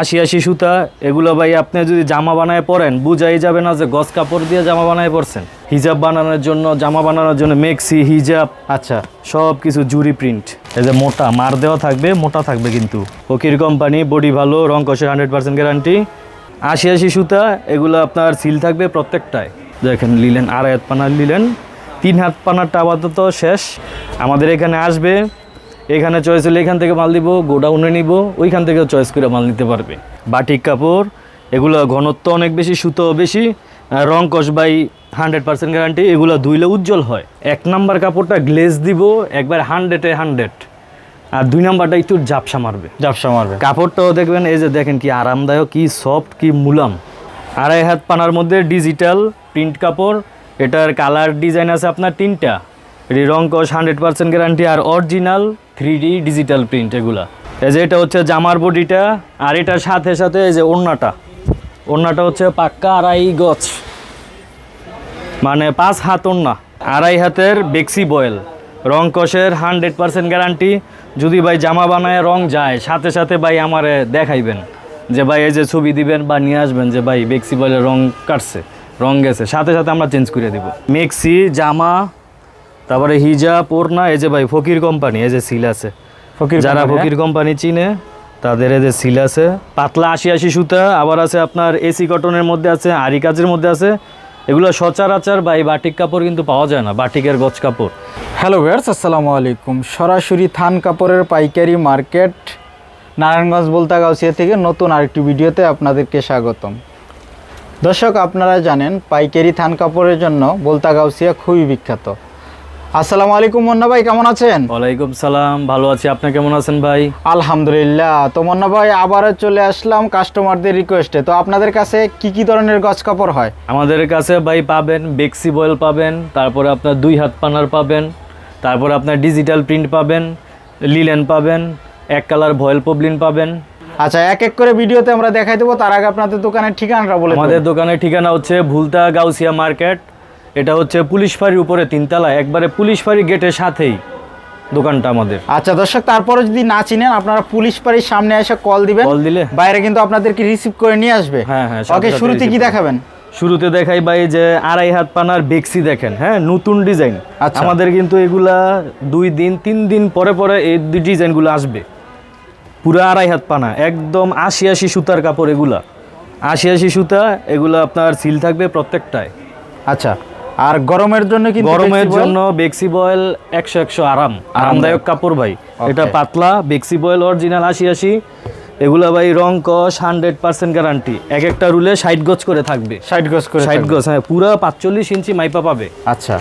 আশি আশি সুতা, এগুলো ভাই আপনি যদি জামা বানায় পরেন, বুঝাই যাবে না যে গছ কাপড় দিয়ে জামা বানায় পরছেন। হিজাব বানানোর জন্য, জামা বানানোর জন্য মেক্সি, হিজাব আচ্ছা সব কিছু জুরি প্রিন্ট এই যে মোটা, মার দেওয়া থাকবে, মোটা থাকবে কিন্তু। ফকির কোম্পানি, বডি ভালো, রং কষের হান্ড্রেড পার্সেন্ট গ্যারান্টি আশি আশি সুতা, এগুলো আপনার সিল থাকবে প্রত্যেকটায়। দেখেন, নিলেন, আড়াই হাত পানার নিলেন। তিন হাত পানারটা আপাতত শেষ। আমাদের এখানে আসবে এখানে চয়েস হলে এখান থেকে মাল দিব গোডাউনে নিব ওইখান থেকেও চয়েস করে মাল নিতে পারবে। বাটিক কাপড় এগুলো ঘনত্ব অনেক বেশি সুতো বেশি রং কষ বাই হান্ড্রেড পার্সেন্ট গ্যারান্টি এগুলো ধুইলে উজ্জ্বল হয়। এক নাম্বার কাপড়টা গ্লেজ দিব একবার হান্ড্রেডে হান্ড্রেড আর দুই নাম্বারটা একটু ঝাপসা মারবে। ব্যবসা মারবে। কাপড়টাও দেখবেন এই যে দেখেন কি আরামদায়ক কি সফট কি মুলাম। আড়াই হাত পানার মধ্যে ডিজিটাল প্রিন্ট কাপড় এটার কালার ডিজাইন আছে আপনার তিনটা। এটি রং হান্ড্রেড পার্সেন্ট গ্যারান্টি আর original three D digital print এগুলা। এই যে এটা হচ্ছে জামার বডিটা, আর এটার সাথে সাথে এই যে ওড়নাটা। ওড়নাটা হচ্ছে পাক্কা আড়াই গছ মানে পাঁচ হাত ওড়না। আড়াই হাতের বেক্সি বয়েল। রং কষের হান্ড্রেড পার্সেন্ট গ্যারান্টি। যদি ভাই জামা বানায় রং যায়, সাথে সাথে ভাই আমারে দেখাইবেন। যে ভাই এই যে ছবি দিবেন বা নিয়ে আসবেন যে ভাই বেক্সি বয়েলের রং কাটছে, রং গেছে। সাথে সাথে আমরা চেঞ্জ করে দিব। মেক্সি, জামা তারপরে হিজাব ওড়না এই যে ভাই ফকির কোম্পানি এই যে সিল আছে। ফকির যারা ফকির কোম্পানি চিনে তাদের এই যে সিল আছে। পাতলা আশি আশি সুতা আবার আছে আপনার এসি কটনের মধ্যে আছে আরি কাজের মধ্যে আছে। এগুলো সচরাচর বা এই বাটিক কাপড় কিন্তু পাওয়া যায় না বাটিকের গছ কাপড়। হ্যালো ভিউয়ার্স আসসালামু আলাইকুম। সরাসরি থান কাপড়ের পাইকারি মার্কেট নারায়ণগঞ্জ বলতা গাউসিয়া থেকে নতুন আরেকটি ভিডিওতে আপনাদেরকে স্বাগতম। দর্শক আপনারা জানেন পাইকারি থান কাপড়ের জন্য বলতা গাউসিয়া খুবই বিখ্যাত। আসসালামু আলাইকুম মন্না ভাই কেমন আছেন? ওয়ালাইকুম সালাম ভালো আছি। আপনি কেমন আছেন ভাই? আলহামদুলিল্লাহ। তো মন্না ভাই আবারও চলে আসলাম কাস্টমারদের রিকোয়েস্টে তো আপনাদের কাছে কি কি ধরনের গছ কাপড় হয়? আমাদের কাছে ভাই পাবেন বেক্সি বয়েল পাবেন তারপরে আপনার দুই হাত পানার পাবেন তারপরে আপনার ডিজিটাল প্রিন্ট পাবেন লিলেন পাবেন এক কালার ভয়েল পবলিন পাবেন। আচ্ছা এক এক করে ভিডিওতে আমরা দেখাই দেবো তার আগে আপনাদের দোকানের ঠিকানাটা বলে আমাদের দোকানের ঠিকানা হচ্ছে ভুলতা গাউসিয়া মার্কেট এটা হচ্ছে পুলিশ ফাঁড়ির উপরে তিনতলা একবারে পুলিশ ফাঁড়ি গেটের সাথেই দোকানটা আমাদের। আচ্ছা দর্শক তারপরে যদি না চিনেন আপনারা পুলিশ বাড়ির সামনে এসে কল দিবেন। কল দিলে? বাইরে কিন্তু আপনাদেরকে রিসিভ করে নিয়ে আসবে। হ্যাঁ, হ্যাঁ, ওকে শুরুতে কি দেখাবেন? শুরুতে দেখাই ভাই যে আড়াই হাত পানার বেক্সি দেখেন হ্যাঁ নতুন ডিজাইন। আচ্ছা। আমাদের কিন্তু এগুলা দুই দিন তিন দিন পরে পরে এই ডিজাইনগুলো আসবে। পুরো আড়াই হাত পানা একদম আশি আশি সুতার কাপড় এগুলা। আশি আশি সুতা এগুলো আপনার সিল থাকবে প্রত্যেকটায়। আচ্ছা। আর গরমের জন্য কিন্তু গরমের জন্য বেক্সি বয়েল একশো একশো আরাম আরামদায়ক। কাপড় ভাই। এটা পাতলা বেক্সি বয়েল অরিজিনাল আশি আশি। এগুলা ভাই রং কস হান্ড্রেড পার্সেন্ট গ্যারান্টি এক একটা রুলে ষাট গজ করে থাকবে। ষাট গজ করে ষাট গজ হ্যাঁ পুরো পাঁচচল্লিশ ইঞ্চি মাইপা পাবে। আচ্ছা।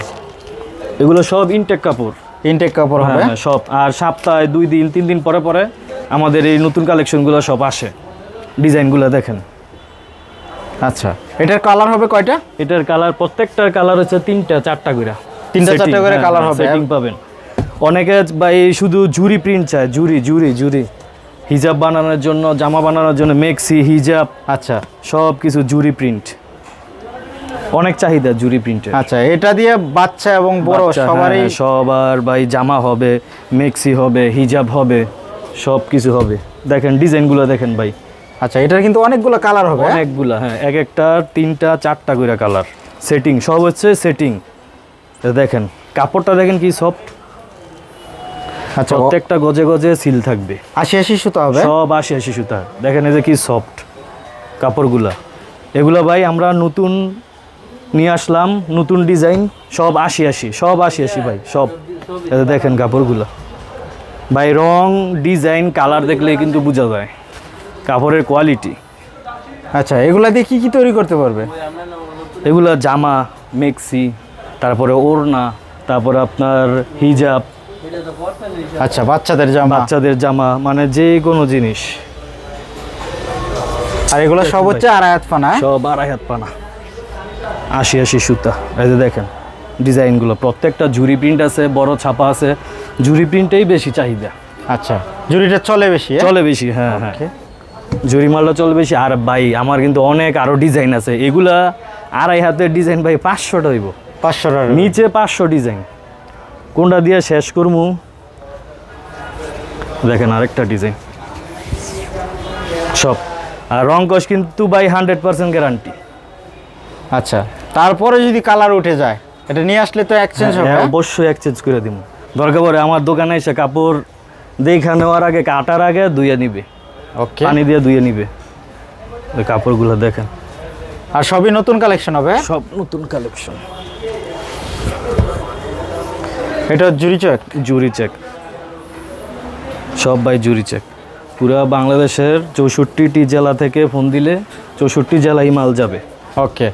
এগুলো সব ইনটেক কাপড়। ইনটেক কাপড় হ্যাঁ হবে? হ্যাঁ, সব। আর সপ্তাহে দুই দিন তিন দিন পরে পরে আমাদের এই নতুন কালেকশনগুলো সব আসে। ডিজাইনগুলো দেখেন। আচ্ছা এটার কালার হবে কয়টা? এটার কালার প্রত্যেকটার কালার হচ্ছে তিনটা চারটা করে। তিনটা চারটা করে কালার হবে। সেটিং পাবেন। অনেকে ভাই শুধু জুরি প্রিন্ট চায় জুরি জুরি জুরি হিজাব বানানোর জন্য জামা বানানোর জন্য মেক্সি হিজাব আচ্ছা। সব কিছু জুরি প্রিন্ট অনেক চাহিদা জুরি প্রিন্টের আচ্ছা এটা দিয়ে বাচ্চা এবং বড় সবারই হ্যাঁ, সবার ভাই জামা হবে মেক্সি হবে হিজাব হবে সব কিছু হবে। দেখেন ডিজাইনগুলো দেখেন ভাই। আচ্ছা এটার কিন্তু অনেকগুলো কালার হবে হ্যাঁ? অনেকগুলা হ্যাঁ এক একটা তিনটা চারটা করে কালার সেটিং সব হচ্ছে সেটিং দেখেন কাপড়টা দেখেন কি সফট আচ্ছা প্রত্যেকটা গজে গজে সিল থাকবে। আশি আশি সুতো হবে? সব আশি আশি সুতা। দেখেন এই যে কি সফট কাপড়গুলা। এগুলা ভাই আমরা নতুন নিয়ে আসলাম নতুন ডিজাইন সব আশি আশি সব আশি আশি ভাই সব। দেখেন কাপড়গুলা। ভাই রং ডিজাইন কালার দেখলে কিন্তু বোঝা যায়। কাপড়ের কোয়ালিটি আচ্ছা এগুলা দিয়ে কি কি তৈরি করতে পারবে? এগুলো জামা মেক্সি তারপরে ওড়না তারপরে আপনার হিজাব। আচ্ছা বাচ্চাদের জামা। বাচ্চাদের জামা মানে যে কোনো জিনিস। আর এগুলো সব হচ্ছে আড়াই হাত পানা হ্যাঁ? সব আড়াই হাত পানা। আশি আশি সুতা। এই যে দেখেন ডিজাইনগুলো। প্রত্যেকটা জুরি প্রিন্ট আছে বড় ছাপা আছে। জুরি প্রিন্টেই বেশি চাহিদা। আচ্ছা জুড়িটা চলে বেশি হ্যাঁ? চলে বেশি হ্যাঁ হ্যাঁ। Okay. ঝুরি মালটা চলে বেশি আর ভাই আমার কিন্তু অনেক আরও ডিজাইন আছে। এগুলা আড়াই হাতের ডিজাইন ভাই পাঁচশোটা হইব। পাঁচশো টাকা নিচে পাঁচশো ডিজাইন কোনটা দিয়ে শেষ করমু? দেখেন আরেকটা ডিজাইন সব। আর রং কস কিন্তু বাই হান্ড্রেড পার্সেন্ট গ্যারান্টি আচ্ছা তারপরে যদি কালার উঠে যায় এটা নিয়ে আসলে তো এক্সচেঞ্জ হবে। হ্যাঁ, অবশ্যই এক্সচেঞ্জ করে দিব দরকার পড়ে আমার দোকানে এসে কাপড় দেখা নেওয়ার আগে কাটার আগে ধুয়ে নিবে। ওকে পানি দিয়ে ধুয়ে নিবে। ওই কাপড়গুলো দেখেন। আর সবই নতুন কালেকশন হবে সব নতুন কালেকশন এটা জুরি চেক জুরি চেক সব বাই জুরি চেক পুরা বাংলাদেশের চৌষট্টিটি জেলা থেকে ফোন দিলে চৌষট্টি জেলাই মাল যাবে। ওকে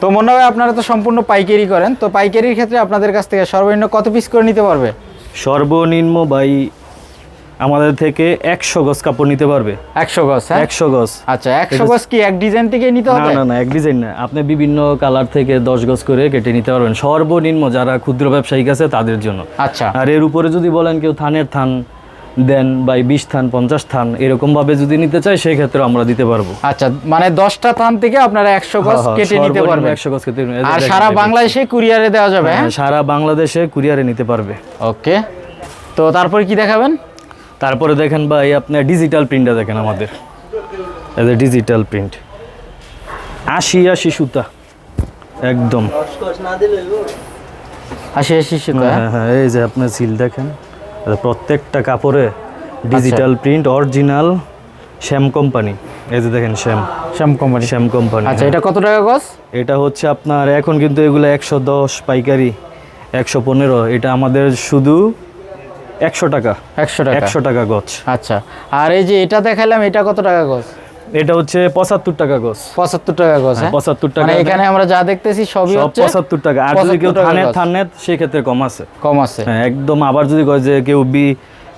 তো মনে হয় আপনারা তো সম্পূর্ণ পাইকারি করেন তো পাইকারির ক্ষেত্রে আপনাদের কাছ থেকে সর্বনিম্ন কত পিস করে নিতে পারবে? সর্বনিম্ন বাই আমাদের থেকে একশো গজ কাপড় নিতে পারবে। একশো গজ হ্যাঁ? একশো গজ। আচ্ছা একশো গজ কি এক ডিজাইন থেকে নিতে হবে? না না এক ডিজাইন না। আপনি বিভিন্ন কালার থেকে দশ গজ করে কেটে নিতে পারবেন। সর্বনিম্ন যারা ক্ষুদ্র ব্যবসায়িক আছে তাদের জন্য। আচ্ছা। আর এর উপরে যদি বলেন কেউ থানের থান দেন বাই বিশ থান পঞ্চাশ থান এরকম ভাবে যদি নিতে চাই সেই ক্ষেত্রে আমরা দিতে পারব। আচ্ছা মানে দশটা থান থেকে আপনারা একশো গজ কেটে নিতে পারবেন। একশো গজ কেটে আর সারা বাংলাদেশে কুরিয়ারে দেওয়া যাবে হ্যাঁ হ্যাঁ, সারা বাংলাদেশে কুরিয়ারে নিতে পারবে। ওকে। তো তারপরে কি দেখাবেন? তারপরে দেখেন ভাই আপনার ডিজিটাল প্রিন্টটা দেখেন আমাদের। এই ডিজিটাল প্রিন্ট আশি আশি সুতা। একদম। আশি আশি সুতা? হ্যাঁ হ্যাঁ এই যে আপনার সিল দেখেন। প্রত্যেকটা কাপড়ে digital print original Shyam company এই যে দেখেন শ্যাম। শ্যাম কোম্পানি শ্যাম কোম্পানি আচ্ছা এটা কত টাকা গজ? এটা হচ্ছে আপনার এখন কিন্তু এগুলো একশো দশ পাইকারি একশো পনেরো। এটা আমাদের শুধু একশো টাকা। একশো টাকা। একশো টাকা গছ আচ্ছা। আর এই যে এটা দেখালাম এটা কত টাকা গজ? এটা হচ্ছে পঁচাত্তর টাকা গছ পঁচাত্তর টাকা গজ হ্যাঁ? পঁচাত্তর টাকা মানে এখানে আমরা যা দেখতেছি সবই হচ্ছে পঁচাত্তর টাকা। আর যদি কেউ থানে থানে সেক্ষেত্রে কম আছে। কম আছে। হ্যাঁ একদম আবার যদি কয় যে কেউ বি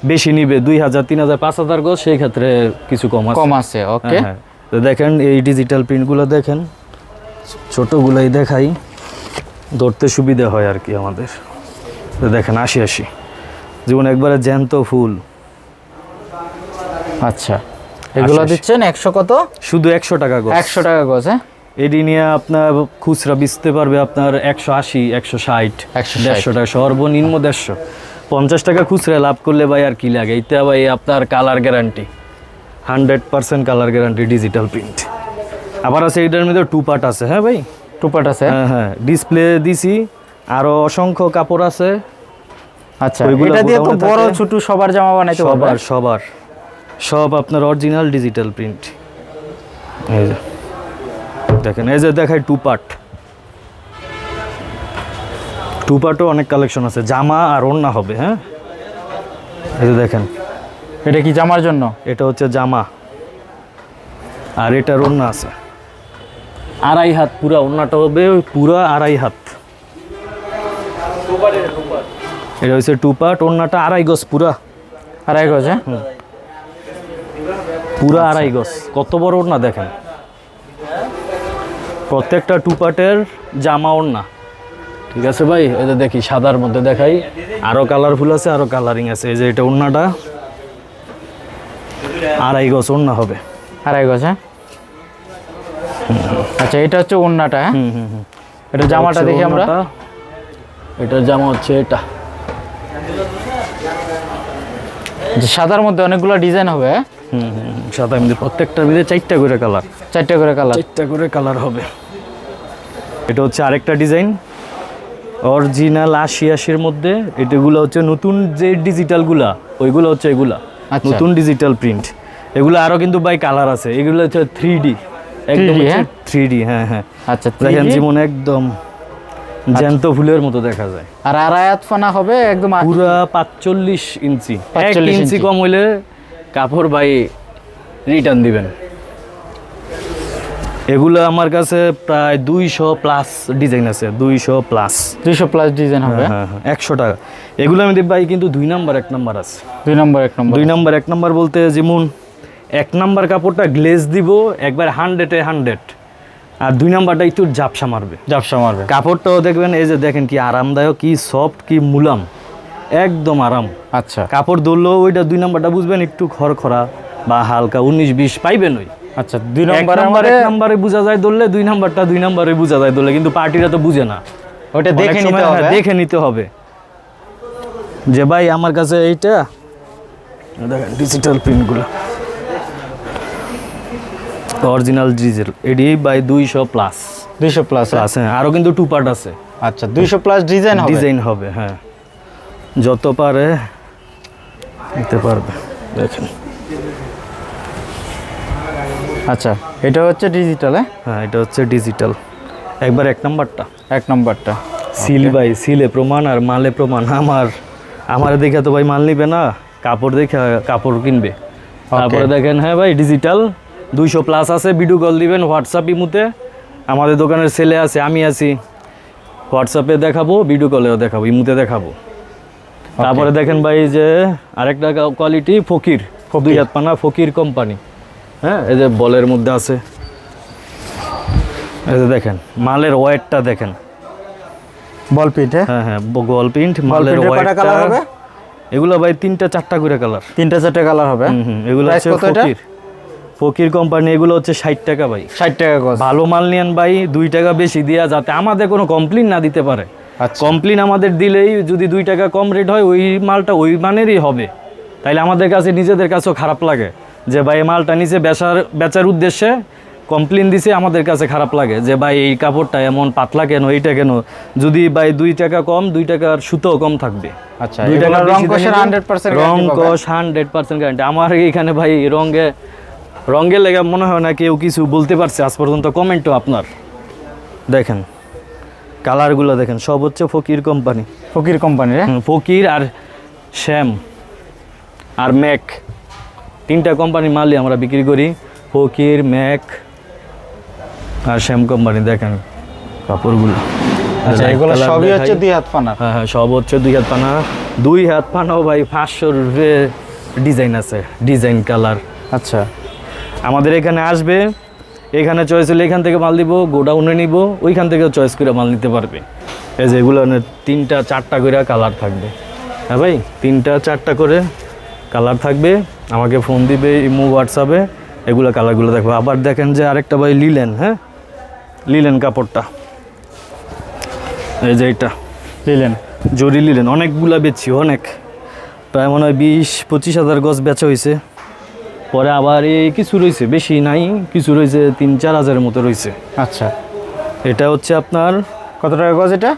বেশি নিবে দুই হাজার তিন হাজার পাঁচ হাজার গজ সেই ক্ষেত্রে কিছু কম আছে। কম আছে ওকে। হ্যাঁ, হ্যাঁ। তো দেখেন এই ডিজিটাল প্রিন্টগুলো দেখেন। ছোটগুলাই দেখাই। ধরতে সুবিধা হয় আর কি আমাদের। তো দেখেন আশি আশি যেমন একবারে জ্যান্ত ফুল। আচ্ছা এগুলো দিচ্ছেন একশো কত? শুধু একশো টাকা গজ। একশো টাকা গজ হ্যাঁ? এডি নিয়ে আপনার খুচরা বেচতে পারবে আপনার একশো আশি একশো ষাট 160 দেড়শো টাকা সর্বনিম্ন দেড়শো। পঞ্চাশ টাকা খুচরা লাভ করলে ভাই আর কি লাগে? এটা ভাই আপনার colour guarantee hundred percent colour guarantee digital print আবার আছে এটার মধ্যে টু পার্ট আছে হ্যাঁ ভাই? টুপাট আছে। হ্যাঁ হ্যাঁ। ডিসপ্লে দিছি আরও অসংখ্য কাপড় আছে। আচ্ছা এটা দিয়ে তো বড় ছোট সবার জামা বানাইতে পারবে। সবার সবার। সব আপনার অরিজিনাল ডিজিটাল প্রিন্ট এই যে দেখেন এই যে দেখাই টু পার্ট টু পার্টও অনেক কালেকশন আছে জামা আর ওড়না হবে হ্যাঁ? এই যে দেখেন। এটা কি জামার জন্য? এটা হচ্ছে জামা। আর এটার ওড়না আছে। আড়াই হাত পুরা ওড়নাটা হবে পুরা আড়াই হাত। এটা হচ্ছে টু পার্ট ওড়নাটা আড়াই গজ পুরা। আড়াই গজ হ্যাঁ? পুরা আড়াই গজ। কত বড় ওড়না দেখেন? প্রত্যেকটা টু পার্টের জামা ওড়না। ঠিক আছে ভাই? এটা দেখি সাদার মধ্যে দেখাই। আরও কালারফুল আছে আরও কালারিং আছে। এই যে এটা ওড়নাটা আড়াই গজ ওড়না হবে। আড়াই গজ হ্যাঁ? আচ্ছা এটা হচ্ছে ওন্নাটা হ্যাঁ? হুম হুম হুম। এটা জামাটা দেখি আমরা। ওড়নাটা, এটার জামা হচ্ছে এটা যে সাদার মধ্যে অনেকগুলো ডিজাইন হবে। হ্যাঁ? হুম সাদা মধ্যে প্রত্যেকটার মধ্যে চারটা করে কালার চারটা করে কালার চারটা করে কালার হবে। এটা হচ্ছে আরেকটা ডিজাইন অরিজিনাল আশি আশির মধ্যে। এটাগুলো হচ্ছে নতুন যে ডিজিটালগুলা ওইগুলো হচ্ছে এগুলা। আচ্ছা। নতুন ডিজিটাল প্রিন্ট এগুলো আরও কিন্তু বাই কালার আছে। এগুলো হচ্ছে থ্রি ডি একদম 3D, হ্যাঁ? থ্রি ডি হ্যাঁ হ্যাঁ। আচ্ছা দেখেন 3D যেমন একদম জ্যান্ত ফুলের মতো দেখা যায়। আর আড়ায়াত ফানা হবে একদম পুরা পাঁচচল্লিশ ইঞ্চি। এক ইঞ্চি। কম হইলে কাপড় বাই রিটার্ন দিবেন। এগুলো আমার কাছে প্রায় দুইশো প্লাস ডিজাইন আছে দুইশো প্লাস। দুইশো প্লাস ডিজাইন হবে। হ্যাঁ হ্যাঁ একশো টাকা। এগুলো আমি ভাই কিন্তু দুই নাম্বার এক নাম্বার আছে। দুই নম্বর এক নম্বর। দুই নাম্বার এক নাম্বার বলতে যেমন এক নাম্বার কাপড়টা গ্লেজ দিব একবার হান্ড্রেডে হান্ড্রেড। আর দুই নাম্বারটা একটু ঝাপসা মারবে। জাপসা মারবে। কাপড়টাও দেখবেন এই যে দেখেন কি আরামদায়ক কি সফট কি মুলাম। একদম আরাম। আচ্ছা। কাপড় ধরলেও ওইটা দুই নাম্বারটা বুঝবেন একটু খড়খড়া বা হালকা উনিশ বিশ পাইবেন ওই। আচ্ছা দুই নাম্বার এক নাম্বারে বোঝা যায় ধরলে দুই নাম্বারটা দুই নাম্বারে বোঝা যায় ধরলে কিন্তু পার্টিরা তো বুঝে না। ওটা দেখে নিতে হ্যাঁ, হবে। দেখে নিতে হবে। যে ভাই আমার কাছে এইটা দেখেন ডিজিটাল প্রিন্টগুলো অরিজিনাল ডিজেল এডি বাই দুইশো প্লাস দুইশো প্লাস হ্যাঁ। আরও কিন্তু টু পার্ট আছে। আচ্ছা দুইশো প্লাস ডিজাইন ডিজাইন হবে হ্যাঁ। যত পারে নিতে পারবে দেখেন। আচ্ছা এটা হচ্ছে ডিজিটাল হ্যাঁ? এটা হচ্ছে ডিজিটাল একবার এক নম্বরটা। এক নম্বরটা। সিল ভাই সিলে প্রমাণ আর মালে প্রমাণ। আমার আমার দেখে তো ভাই মাল নিবে না কাপড় দেখে কাপড় কিনবে। তারপরে দেখেন হ্যাঁ ভাই ডিজিটাল দুইশো প্লাস আছে ভিডিও কল দিবেন হোয়াটসঅ্যাপ ইমুতে। আমাদের দোকানের ছেলে আছে আমি আছি। হোয়াটসঅ্যাপে দেখাবো ভিডিও কলেও দেখাবো ইমুতে দেখাবো। তারপরে দেখেন ভাই যে আরেকটা কোয়ালিটি ফকির দুই হাত পানা ফকির কোম্পানি হ্যাঁ এই যে বলের মধ্যে আছে। এই যে দেখেন মালের ওয়েটটা দেখেন। বল প্রিন্ট হ্যাঁ হ্যাঁ গোল প্রিন্ট মালের ওয়েটটা। কালার হবে? এগুলো ভাই তিনটা চারটা করে কালার তিনটা চারটে কালার হবে। এগুলো হচ্ছে এটা? ফকির। ফকির কোম্পানি এগুলো হচ্ছে ষাট টাকা ভাই। ষাট টাকা ভালো মাল নিয়েন ভাই দুই টাকা বেশি দিয়া যাতে আমাদের কোনো কমপ্লেন না দিতে পারে। আচ্ছা। কমপ্লেন আমাদের দিলেই যদি দুই টাকা কম রেট হয় ওই মালটা ওই মানেরই হবে। তাইলে আমাদের কাছে নিজেদের কাছেও খারাপ লাগে যে ভাই মালটা নিচে বেচার বেচার উদ্দেশ্যে কমপ্লেন দিছে আমাদের কাছে খারাপ লাগে যে ভাই এই কাপড়টা এমন পাতলা কেন এইটা কেন? যদি ভাই দুই টাকা কম দুই টাকার সুতো কম থাকবে। আচ্ছা রং কষ হান্ড্রেড পার্সেন্ট গ্যারান্টি আমার এখানে ভাই রঙে রঙের লেগে মনে হয় না কেউ কিছু বলতে পারছে। আজ পর্যন্ত কমেন্টও আপনার। দেখেন কালারগুলো দেখেন সব হচ্ছে ফকির কোম্পানি। ফকির কোম্পানির হুম, ফকির আর শ্যাম আর ম্যাক। তিনটা কোম্পানির মালই আমরা বিক্রি করি। ফকির ম্যাক আর শ্যাম কোম্পানি দেখেন কাপড়গুলো। আচ্ছা এগুলো সবই হচ্ছে দুই হাত পানার হ্যাঁ হ্যাঁ সব হচ্ছে দুই হাত পানা। দুই হাত পানাও ভাই পাঁচশোর ডিজাইন আছে ডিজাইন কালার। আচ্ছা। আমাদের এখানে আসবে, এখানে চয়েস হলে এখান থেকে মাল দিব, গোডাউনে নিব, ওইখান থেকে চয়েস করে মাল নিতে পারবে। এই যে এগুলো তিনটা চারটা করে কালার থাকবে। হ্যাঁ ভাই? তিনটা চারটা করে কালার থাকবে। আমাকে ফোন দিবে ইমো হোয়াটসঅ্যাপে এগুলো কালারগুলো দেখবে। আবার দেখেন যে আরেকটা ভাই লিলেন হ্যাঁ? লিলেন কাপড়টা। এই যে এটা, লিলেন, জরি লিলেন, অনেকগুলা বেচছি, অনেক। প্রায় মনে হয় বিশ, পঁচিশ হাজার গছ বেচা হয়েছে পরে আবার এই কিছু রয়েছে বেশি নাই কিছু রয়েছে তিন চার হাজারের মতো রয়েছে। আচ্ছা। এটা হচ্ছে আপনার কত টাকা গজ এটা?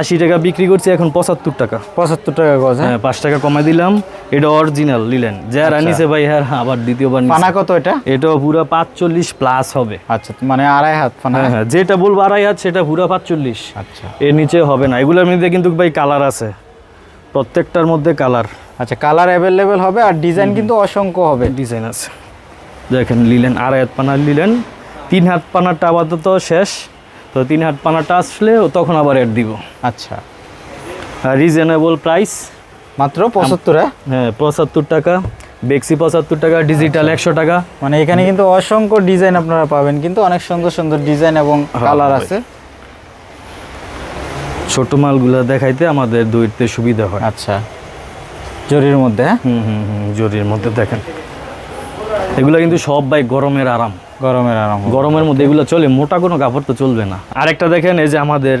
আশি টাকা বিক্রি করছি এখন পঁচাত্তর টাকা। পঁচাত্তর টাকা গজ হ্যাঁ? হ্যাঁ পাঁচ টাকা কমাই দিলাম এটা অরিজিনাল লিলেন যারা নিছে ভাই হ্যাঁ আবার দ্বিতীয়বার। পানা কত এটা? এটাও পুরো পাঁচচল্লিশ প্লাস হবে। আচ্ছা মানে আড়াই হাত পানা। হ্যাঁ হ্যাঁ যেটা বলব আড়াই হাত সেটা পুরো পাঁচচল্লিশ। আচ্ছা। এর নিচে হবে না এগুলোর মধ্যে কিন্তু ভাই কালার আছে। প্রত্যেকটার মধ্যে কালার আচ্ছা কালার অ্যাভেলেবেল হবে আর ডিজাইন কিন্তু অসংখ্য হবে। ডিজাইন আছে। দেখেন লিলেন আড়াই হাত পানার লিলেন। তিন হাত পানারটা আপাতত শেষ। তো তিন হাত পানারটা আসলে তখন আবার অ্যাড দিব। আচ্ছা। রিজনেবল প্রাইস মাত্র পঁচাত্তর হ্যাঁ? হ্যাঁ পঁচাত্তর টাকা। বেক্সি পঁচাত্তর টাকা ডিজিটাল একশো টাকা। মানে এখানে কিন্তু অসংখ্য ডিজাইন আপনারা পাবেন কিন্তু অনেক সুন্দর সুন্দর ডিজাইন এবং কালার আছে। ছোট মালগুলো দেখাইতে আমাদের দৌড়তে সুবিধা হয়। আচ্ছা। জরির মধ্যে হ্যাঁ? হুম হুম হুম জরির মধ্যে দেখেন। এগুলো কিন্তু সব ভাই গরমের আরাম। গরমের আরাম। গরমের মধ্যে এগুলো চলে মোটা কোনো কাপড় তো চলবে না। আরেকটা দেখেন এই যে আমাদের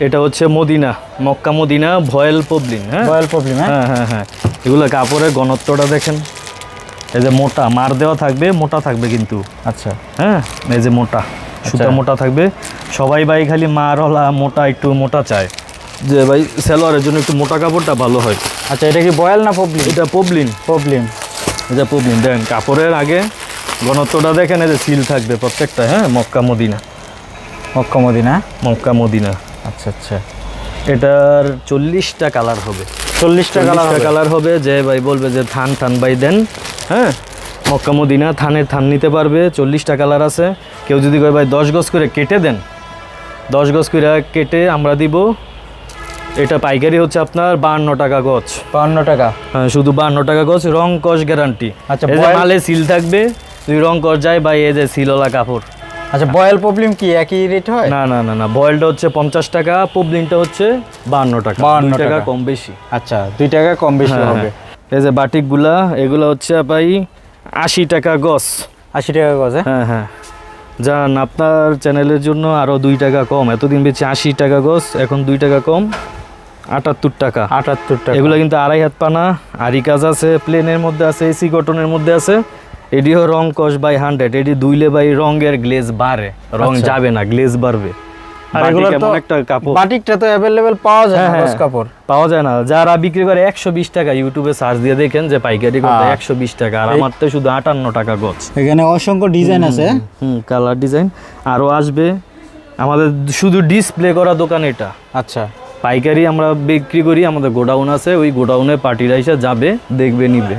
এটা হচ্ছে Medina Mecca Medina voile poplin হ্যাঁ? রয়্যাল প্রবলেম হ্যাঁ? হ্যাঁ হ্যাঁ হ্যাঁ। এগুলো কাপড়ের ঘনত্বটা দেখেন। এই যে মোটা মার দেওয়া থাকবে মোটা থাকবে কিন্তু। আচ্ছা। হ্যাঁ? এই যে মোটা সুতা মোটা থাকবে। সবাই ভাই খালি মারওয়ালা মোটা একটু মোটা চায়। যে ভাই সেলোয়ারের জন্য একটু মোটা কাপড়টা ভালো হয়। আচ্ছা এটা কি বয়েল না প্রবলেম এটা পবলিন প্রবলেম এটা পবলিন দেখেন কাপড়ের আগে ঘনত্বটা দেখেন এই যে সিল থাকবে প্রত্যেকটা হ্যাঁ? Mecca Medina. Mecca Medina Mecca Medina. আচ্ছা আচ্ছা। এটার চল্লিশটা কালার হবে। চল্লিশটা কালার কালার হবে যে ভাই বলবে যে থান থান ভাই দেন হ্যাঁ? মক্কা মদিনা থানের থান নিতে পারবে চল্লিশটা কালার আছে। কেউ যদি কয় ভাই দশ গজ করে কেটে দেন? দশ গজ করে কেটে আমরা দিব এটা পাইকারি হচ্ছে আপনার বাহান্ন টাকা গজ। বাউন্ন টাকা। হ্যাঁ শুধু বাহান্ন টাকা গজ রং কস গ্যারান্টি। আচ্ছা, মালে সিল থাকবে যদি রং কস যায় ভাই এই যে সিলওয়ালা কাপড়। আচ্ছা বয়েল প্রবলেম কি? একই রেট হয়? না না না না বয়েলটা হচ্ছে পঞ্চাশ টাকা পবলিনটা হচ্ছে বাহান্ন টাকা। 52 দুই টাকা। কম বেশি। আচ্ছা দুই টাকা কম বেশি হ্যাঁ, হবে। হ্যাঁ। এই যে বাটিকগুলা এগুলো হচ্ছে ভাই আশি টাকা গজ। আশি টাকা গজ হ্যাঁ? হ্যাঁ হ্যাঁ। যান আপনার চ্যানেলের জন্য আরও দুই টাকা কম। এতদিন বেশি আশি টাকা গজ এখন দুই টাকা কম। আটাত্তর টাকা। আটাত্তর টাকা। এগুলো কিন্তু আড়াই হাত পানা আরি কাজ আছে প্লেনের মধ্যে আছে এসি কটনের মধ্যে আছে। এটিও রং কস বাই হান্ড্রেড এটি দুইলে বাই রঙের গ্লেজ বাড়ে রং আচ্ছা। যাবে না গ্লেজ বাড়বে। বাটিকটা তো অ্যাভেলেবেল পাওয়া যায় হ্যাঁ, না হ্যাঁ। কাপড়। পাওয়া যায় না। যারা বিক্রি করে একশো বিশ টাকা ইউটিউবে সার্চ দিয়ে দেখেন যে পাইকারি করতে হ্যাঁ। একশো বিশ টাকা আর আমার তো শুধু আটান্ন টাকা গছ এখানে অসংখ্য ডিজাইন আছে। হুম কালার ডিজাইন আরও আসবে। আমাদের শুধু ডিসপ্লে করা দোকান এটা। আচ্ছা। পাইকারি আমরা বিক্রি করি আমাদের গোডাউন আছে ওই গোডাউনে পার্টিরা এসে যাবে দেখবে নিবে।